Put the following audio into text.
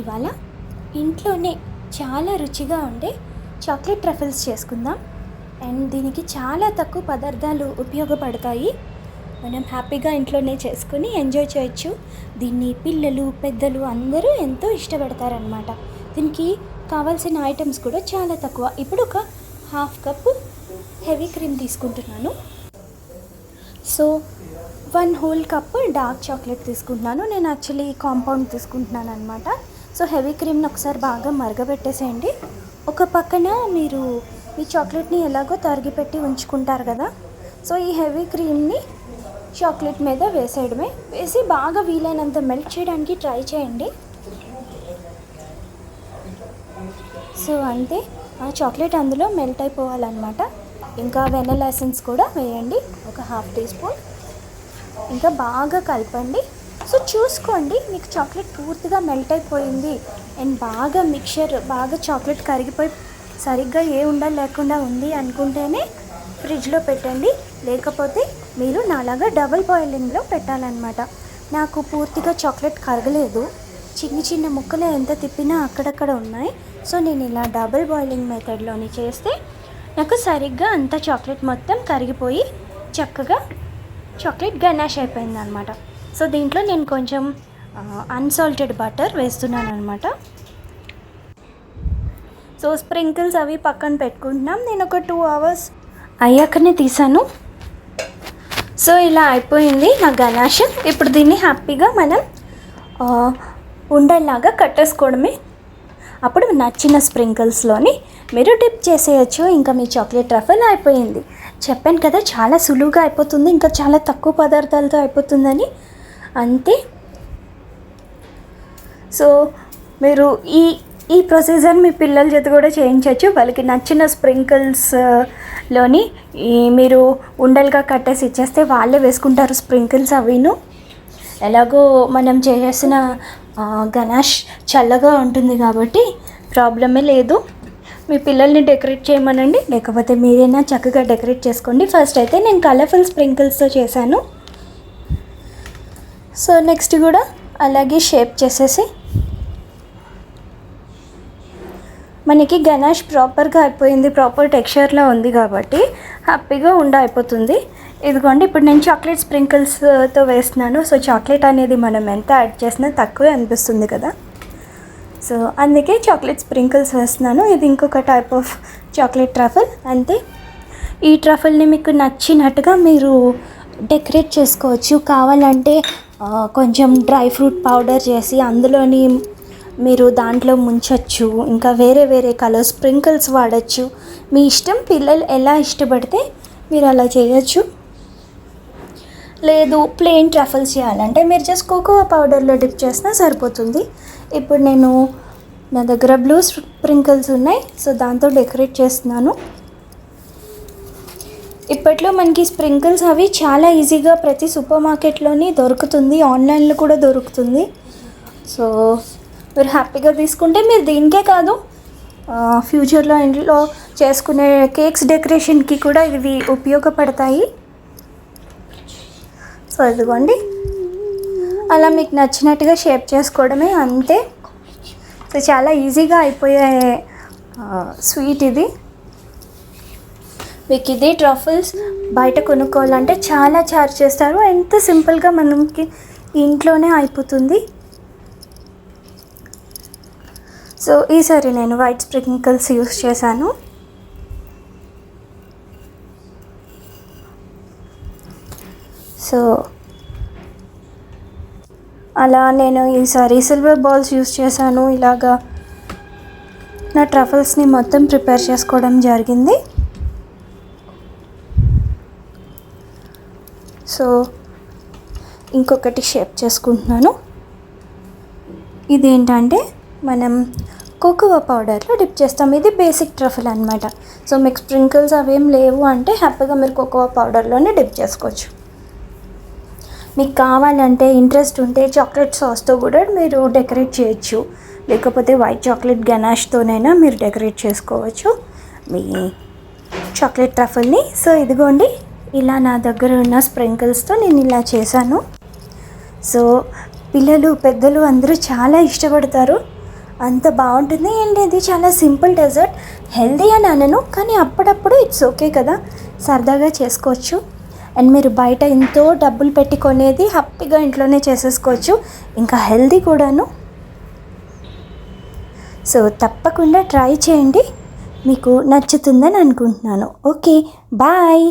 ఇవాళ ఇంట్లోనే చాలా రుచిగా ఉండే చాక్లెట్ ట్రఫల్స్ చేసుకుందాం. అండ్ దీనికి చాలా తక్కువ పదార్థాలు ఉపయోగపడతాయి. మనం హ్యాపీగా ఇంట్లోనే చేసుకుని ఎంజాయ్ చేయొచ్చు. దీన్ని పిల్లలు పెద్దలు అందరూ ఎంతో ఇష్టపడతారనమాట దీనికి కావాల్సిన ఐటమ్స్ కూడా చాలా తక్కువ. ఇప్పుడు ఒక హాఫ్ కప్పు హెవీ క్రీమ్ తీసుకుంటున్నాను. So one whole cup dark chocolate తీసుకుంటున్నాను. నేను యాక్చువల్లీ కాంపౌండ్ తీసుకుంటున్నాను అనమాట సో హెవీ క్రీమ్ని ఒకసారి బాగా మరగబెట్టేసేయండి. ఒక పక్కన మీరు ఈ చాక్లెట్ని ఎలాగో తరిగిపెట్టి ఉంచుకుంటారు కదా సో ఈ హెవీ క్రీమ్ని చాక్లెట్ మీద వేసేయడమే. వేసి బాగా వీలైనంత మెల్ట్ చేయడానికి ట్రై చేయండి. సో అంతే ఆ చాక్లెట్ అందులో మెల్ట్ అయిపోవాలన్నమాట. ఇంకా వెనల్ ఎసెన్స్ కూడా వేయండి ఒక హాఫ్ టీ స్పూన్. ఇంకా బాగా కలపండి. సో చూసుకోండి మీకు చాక్లెట్ పూర్తిగా మెల్ట్ అయిపోయింది. అండ్ బాగా మిక్చర్ బాగా చాక్లెట్ కరిగిపోయి సరిగ్గా ఏ ఉండాలి లేకుండా ఉంది అనుకుంటేనే ఫ్రిడ్జ్లో పెట్టండి. లేకపోతే మీరు నాలాగా డబుల్ బాయిలింగ్లో పెట్టాలన్నమాట. నాకు పూర్తిగా చాక్లెట్ కరగలేదు. చిన్న చిన్న ముక్కలు ఎంత తిప్పినా అక్కడక్కడ ఉన్నాయి. సో నేను ఇలా డబుల్ బాయిలింగ్ మెథడ్లోని చేస్తే నాకు సరిగ్గా అంత చాక్లెట్ మొత్తం కరిగిపోయి చక్కగా చాక్లెట్ గనాష్ అయిపోయింది అనమాట సో దీంట్లో నేను కొంచెం అన్సాల్టెడ్ బటర్ వేస్తున్నాను అనమాట సో స్ప్రింకిల్స్ అవి పక్కన పెట్టుకుంటున్నాం. నేను ఒక టూ అవర్స్ అయ్యాకనే తీసాను. సో ఇలా అయిపోయింది నా గనాష్ ఇప్పుడు దీన్ని హ్యాపీగా మనం ఉండల్లాగా కట్టేసుకోవడమే. అప్పుడు నచ్చిన స్ప్రింకిల్స్లోని మీరు డిప్ చేసేయచ్చు. ఇంకా మీ చాక్లెట్ రఫల్ అయిపోయింది. చెప్పాను కదా చాలా సులువుగా అయిపోతుంది. ఇంకా చాలా తక్కువ పదార్థాలతో అయిపోతుందని. అంతే. సో మీరు ఈ ఈ ప్రొసీజర్ మీ పిల్లల చేత కూడా చేయించవచ్చు వాళ్ళకి నచ్చిన స్ప్రింకిల్స్లోని ఈ మీరు ఉండలుగా కట్టేసి ఇచ్చేస్తే వాళ్ళే వేసుకుంటారు స్ప్రింకిల్స్ అవిను. ఎలాగో మనం చేసిన గణాష్ చల్లగా ఉంటుంది కాబట్టి ప్రాబ్లమే లేదు. మీ పిల్లల్ని డెకరేట్ చేయమనండి. లేకపోతే మీరైనా చక్కగా డెకరేట్ చేసుకోండి. ఫస్ట్ అయితే నేను కలర్ఫుల్ స్ప్రింకిల్స్తో చేశాను. సో నెక్స్ట్ కూడా అలాగే షేప్ చేసేసి మనకి గణేష్ ప్రాపర్గా అయిపోయింది ప్రాపర్ టెక్స్చర్లో ఉంది కాబట్టి హ్యాపీగా ఉండ అయిపోతుంది. ఇదిగోండి ఇప్పుడు నేను చాక్లెట్ స్ప్రింకిల్స్తో వేస్తున్నాను. సో చాక్లెట్ అనేది మనం ఎంత యాడ్ చేసినా తక్కువే అనిపిస్తుంది కదా. సో అందుకే చాక్లెట్ స్ప్రింకిల్స్ వేస్తున్నాను. ఇది ఇంకొక టైప్ ఆఫ్ చాక్లెట్ ట్రఫల్. అంతే. ఈ ట్రఫల్ని మీకు నచ్చినట్టుగా మీరు డెకరేట్ చేసుకోవచ్చు. కావాలంటే కొంచెం డ్రై ఫ్రూట్ పౌడర్ చేసి అందులోని మీరు దాంట్లో ముంచచ్చు. ఇంకా వేరే వేరే కలర్ స్ప్రింకిల్స్ వాడచ్చు. మీ ఇష్టం పిల్లలు ఎలా ఇష్టపడితే మీరు అలా చేయొచ్చు. లేదు ప్లెయిన్ ట్రఫల్స్ చేయాలంటే మీరు జస్ట్ కోకో పౌడర్లో డిప్ చేసినా సరిపోతుంది. ఇప్పుడు నేను నా దగ్గర బ్లూ స్ప్రింకిల్స్ ఉన్నాయి సో దాంతో డెకరేట్ చేస్తున్నాను. ఇప్పట్లో మనకి స్ప్రింకిల్స్ అవి చాలా ఈజీగా ప్రతి సూపర్ మార్కెట్లోనే దొరుకుతుంది. ఆన్లైన్లో కూడా దొరుకుతుంది. సో మీరు హ్యాపీగా తీసుకుంటే మీరు దీనికే కాదు ఫ్యూచర్లో ఇంట్లో చేసుకునే కేక్స్ డెకరేషన్కి కూడా ఇవి ఉపయోగపడతాయి. సో ఇదిగోండి. అలా మీకు నచ్చినట్టుగా షేప్ చేసుకోవడమే అంతే. సో చాలా ఈజీగా అయిపోయే స్వీట్ ఇది. మీకు ఇది ట్రఫల్స్ బయట కొనుక్కోవాలంటే చాలా చార్జ్ చేస్తారు. ఎంత సింపుల్గా మనకి ఇంట్లోనే అయిపోతుంది. సో ఈసారి నేను వైట్ స్ప్రింకిల్స్ యూస్ చేశాను. సో అలా నేను ఈసారి సిల్వర్ బాల్స్ యూస్ చేశాను. ఇలాగా నా ట్రఫల్స్ని మొత్తం ప్రిపేర్ చేసుకోవడం జరిగింది. సో ఇంకొకటి షేప్ చేసుకుంటున్నాను. ఇదేంటంటే మనం కోకోవా పౌడర్లో డిప్ చేస్తాం. ఇది బేసిక్ ట్రఫల్ అనమాట సో మీకు స్ప్రింకిల్స్ అవేం లేవు అంటే హ్యాపీగా మీరు కోకోవా పౌడర్లోనే డిప్ చేసుకోవచ్చు. మీకు కావాలంటే ఇంట్రెస్ట్ ఉంటే చాక్లెట్ సాస్తో కూడా మీరు డెకరేట్ చేయొచ్చు. లేకపోతే వైట్ చాక్లెట్ గనాష్తోనైనా మీరు డెకరేట్ చేసుకోవచ్చు. మీ చాక్లెట్ ట్రఫల్ని. సో ఇదిగోండి ఇలా నా దగ్గర ఉన్న స్ప్రింకిల్స్తో నేను ఇలా చేశాను. సో పిల్లలు పెద్దలు అందరూ చాలా ఇష్టపడతారు. అంత బాగుంటుంది. అండ్ ఇది చాలా సింపుల్ డెజర్ట్. హెల్దీ అని అనను కానీ అప్పుడప్పుడు ఇట్స్ ఓకే కదా. సరదాగా చేసుకోవచ్చు. అండ్ మీరు బయట ఎంతో డబ్బులు పెట్టి కొనేది హ్యాపీగా ఇంట్లోనే చేసేసుకోవచ్చు. ఇంకా హెల్దీ కూడాను. సో తప్పకుండా ట్రై చేయండి. మీకు నచ్చుతుందని అనుకుంటున్నాను. Okay bye!